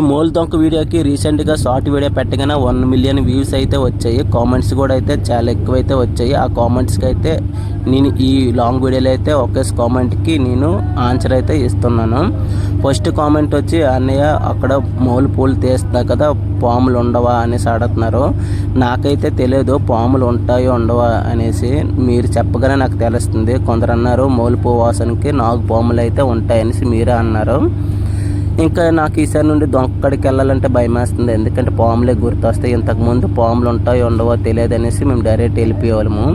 ఈ మోల్ దొంక వీడియోకి రీసెంట్గా షార్ట్ వీడియో పెట్టగానే వన్ మిలియన్ వ్యూస్ అయితే వచ్చాయి. కామెంట్స్ కూడా అయితే చాలా ఎక్కువైతే వచ్చాయి. ఆ కామెంట్స్కి అయితే నేను ఈ లాంగ్ వీడియోలో అయితే ఒకే కామెంట్కి నేను ఆన్సర్ అయితే ఇస్తున్నాను. ఫస్ట్ కామెంట్ వచ్చి అన్నయ్య అక్కడ మోల్ పూలు తీస్తా కదా పాములు ఉండవా? అనేసి అడుగుతున్నారు. నాకైతే తెలియదు పాములు ఉంటాయో ఉండవా అనేసి. మీరు చెప్పగానే నాకు తెలుస్తుంది. కొందరు అన్నారు మోలు పువ్వు వాసనకి నాలుగు పాములు అయితే ఉంటాయనేసి మీరే అన్నారు. ఇంకా నాకు ఈసారి నుండి దొంక్కడికి వెళ్ళాలంటే భయం వేస్తుంది. ఎందుకంటే పాములే గుర్తొస్తాయి. ఇంతకుముందు పాములు ఉంటాయో ఉండవో తెలియదు అనేసి మేము డైరెక్ట్ వెళ్ళిపోయేవాళ్ళము.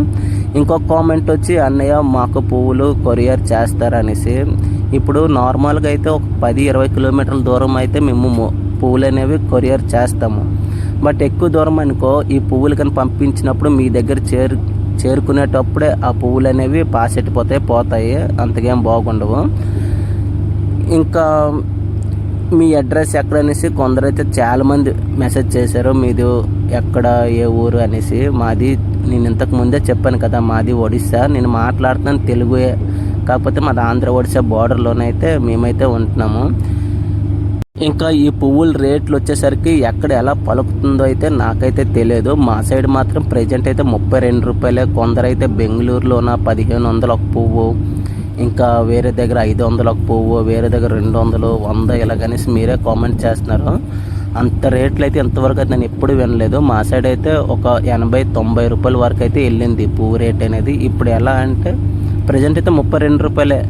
ఇంకొక కామెంట్ వచ్చి అన్నయ్య మాకు పువ్వులు కొరియర్ చేస్తారనేసి. ఇప్పుడు నార్మల్గా అయితే ఒక పది ఇరవై కిలోమీటర్ల దూరం అయితే మేము పువ్వులు అనేవి కొరియర్ చేస్తాము. బట్ ఎక్కువ దూరం అనుకో ఈ పువ్వులు కానీ పంపించినప్పుడు మీ దగ్గర చేరు చేరుకునేటప్పుడే ఆ పువ్వులు అనేవి పాసెట్టిపోతాయి పోతాయి. అంతకేం బాగుండవు. ఇంకా మీ అడ్రస్ ఎక్కడ అనేసి కొందరైతే చాలామంది మెసేజ్ చేశారు మీది ఎక్కడ ఏ ఊరు? అనేసి. మాది నేను ఇంతకు ముందే చెప్పాను కదా మాది ఒడిస్సా. నేను మాట్లాడుతున్నాను తెలుగు కాకపోతే మాది ఆంధ్ర ఒడిస్సా బార్డర్లోనైతే మేమైతే ఉంటున్నాము. ఇంకా ఈ పువ్వుల రేట్లు వచ్చేసరికి ఎక్కడ ఎలా పలుకుతుందో అయితే నాకైతే తెలియదు మా సైడ్ మాత్రం ప్రజెంట్ అయితే ముప్పై రెండు రూపాయలే. కొందరైతే బెంగళూరులోన పదిహేను వందలు ఒక పువ్వు. ఇంకా వేరే దగ్గర ఐదు వందలు ఒక పువ్వు వేరే దగ్గర రెండు వందలు వంద ఇలాగనేసి మీరే కామెంట్ చేస్తున్నారు. అంత రేట్లు అయితే ఇంతవరకు అయితే నేను ఎప్పుడు వినలేదు. మా సైడ్ అయితే ఒక ఎనభై తొంభై రూపాయల వరకు అయితే వెళ్ళింది పువ్వు రేట్ అనేది. ఇప్పుడు ఎలా అంటే ప్రజెంట్ అయితే ముప్పై రెండు రూపాయలే.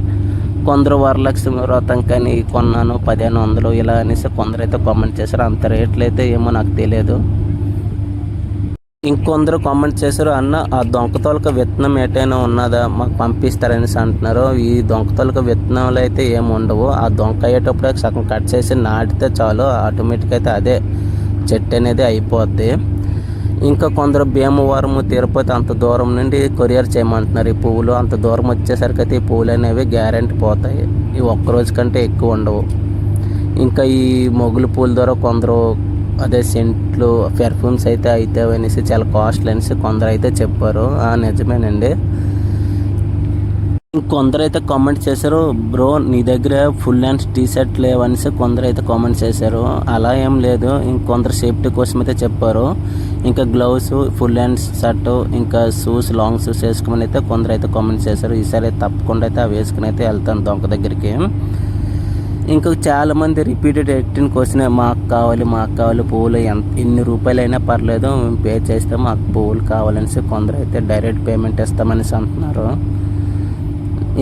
కొందరు వరలక్ష్మి వ్రతం కానీ కొన్నాను పదిహేను వందలు ఇలా అనేసి కొందరు అయితే కామెంట్ చేశారు. అంత రేట్లు అయితే ఏమో నాకు తెలియదు. ఇంకొందరు కామెంట్ చేశారు అన్న ఆ దొంగతోలక విత్తనం ఏటైనా ఉన్నదా? మాకు పంపిస్తారనేసి అంటున్నారు. ఈ దొంగతోలక విత్తనాలు అయితే ఏమి ఉండవు. ఆ దొంగ అయ్యేటప్పుడే సగం కట్ చేసి నాటితే చాలు. ఆటోమేటిక్ అయితే అదే చెట్టు అనేది అయిపోద్ది. ఇంకా కొందరు భీమవరము తిరుపతి అంత దూరం నుండి కొరియర్ చేయమంటున్నారు. ఈ పువ్వులు అంత దూరం వచ్చేసరికి అయితే ఈ పువ్వులు అనేవి గ్యారెంటీ పోతాయి. ఇవి ఒక్క రోజు కంటే ఎక్కువ ఉండవు. ఇంకా ఈ మొగులు పూల ద్వారా కొందరు అదే సెంట్లు పెర్ఫ్యూమ్స్ అయితే అవుతాయి అనేసి చాలా కాస్ట్లీ అనేసి కొందరు అయితే చెప్పారు. ఆ, నిజమేనండి. కొందరు అయితే కామెంట్ చేశారు బ్రో నీ దగ్గర ఫుల్ హ్యాండ్స్ టీ షర్ట్ లేవనేసి కొందరు అయితే కామెంట్ చేశారు. అలా ఏం లేదు. ఇంకొందరు సేఫ్టీ కోసం అయితే చెప్పారు. ఇంకా గ్లౌస్ ఫుల్ హ్యాండ్స్ షర్ట్ ఇంకా షూస్ లాంగ్ షూస్ వేసుకోమని అయితే కొందరు అయితే కామెంట్ చేశారు. ఈసారి అయితే తప్పకుండా అయితే అవి వేసుకుని అయితే వెళ్తాను దొంగ దగ్గరికి. ఇంకా చాలా మంది రిపీటెడ్ ఎట్టిన క్వశ్చన్ మాకు కావాలి మాకు కావాలి పువ్వులు ఎంత ఎన్ని రూపాయలు అయినా పర్లేదు మేము పే చేస్తే మాకు పువ్వులు కావాలనేసి కొందరు అయితే డైరెక్ట్ పేమెంట్ ఇస్తామనేసి అంటున్నారు.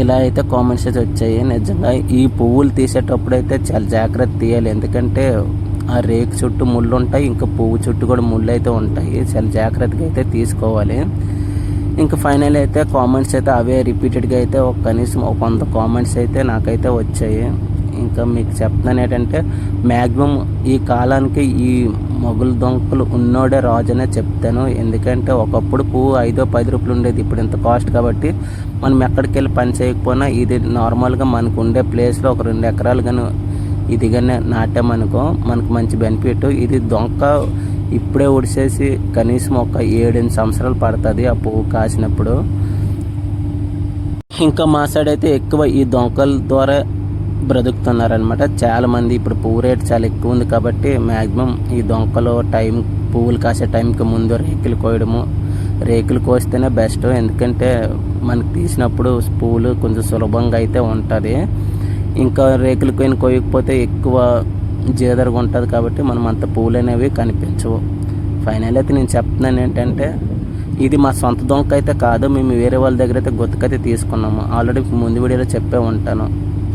ఇలా అయితే కామెంట్స్ అయితే వచ్చాయి. నిజంగా ఈ పువ్వులు తీసేటప్పుడు అయితే చాలా జాగ్రత్త తీయాలి. ఎందుకంటే ఆ రేకు చుట్టూ ముళ్ళు ఉంటాయి ఇంకా పువ్వు చుట్టూ కూడా ముళ్ళు అయితే ఉంటాయి. చాలా జాగ్రత్తగా అయితే తీసుకోవాలి. ఇంకా ఫైనల్ అయితే కామెంట్స్ అయితే అవే రిపీటెడ్గా అయితే ఒక కనీసం ఒక వంద కామెంట్స్ అయితే నాకైతే వచ్చాయి. ఇంకా మీకు చెప్తున్నాను ఏంటంటే మ్యాక్సిమం ఈ కాలానికి ఈ మొగులు దొంకలు ఉన్నోడే రాజునే చెప్తాను. ఎందుకంటే ఒకప్పుడు పువ్వు ఐదో పది రూపాయలు ఉండేది. ఇప్పుడు ఇంత కాస్ట్ కాబట్టి మనం ఎక్కడికి వెళ్ళి పని చేయకపోయినా ఇది నార్మల్గా మనకు ఉండే ప్లేస్లో ఒక రెండు ఎకరాలు కానీ ఇది కానీ నాటామనుకో మనకు మంచి బెనిఫిట్. ఇది దొంక ఇప్పుడే ఉడిసేసి కనీసం ఒక ఏడెనిమిది సంవత్సరాలు పడుతుంది ఆ పువ్వు కాసినప్పుడు. ఇంకా మా సైడ్ అయితే ఎక్కువ ఈ దొంకల ద్వారా బ్రతుకుతున్నారనమాట చాలా మంది ఇప్పుడు పువ్వు రేట్ చాలా ఎక్కువ ఉంది కాబట్టి మ్యాక్సిమం ఈ దొంకలు టైం పువ్వులు కాసే టైంకి ముందు రేకులు కోయడము. రేకులు కోస్తేనే బెస్ట్. ఎందుకంటే మనకి తీసినప్పుడు పువ్వులు కొంచెం సులభంగా అయితే ఉంటుంది. ఇంకా రేకులు కోయిన కోయకపోతే ఎక్కువ జీదరగా ఉంటుంది కాబట్టి మనం అంత పువ్వులు అనేవి కనిపించవు. ఫైనల్ అయితే నేను చెప్తున్నాను ఏంటంటే ఇది మా సొంత దొంక అయితే కాదు మేము వేరే వాళ్ళ దగ్గర అయితే గుత్తకైతే తీసుకున్నాము. ఆల్రెడీ ముందు వీడియోలో చెప్పే ఉంటాను.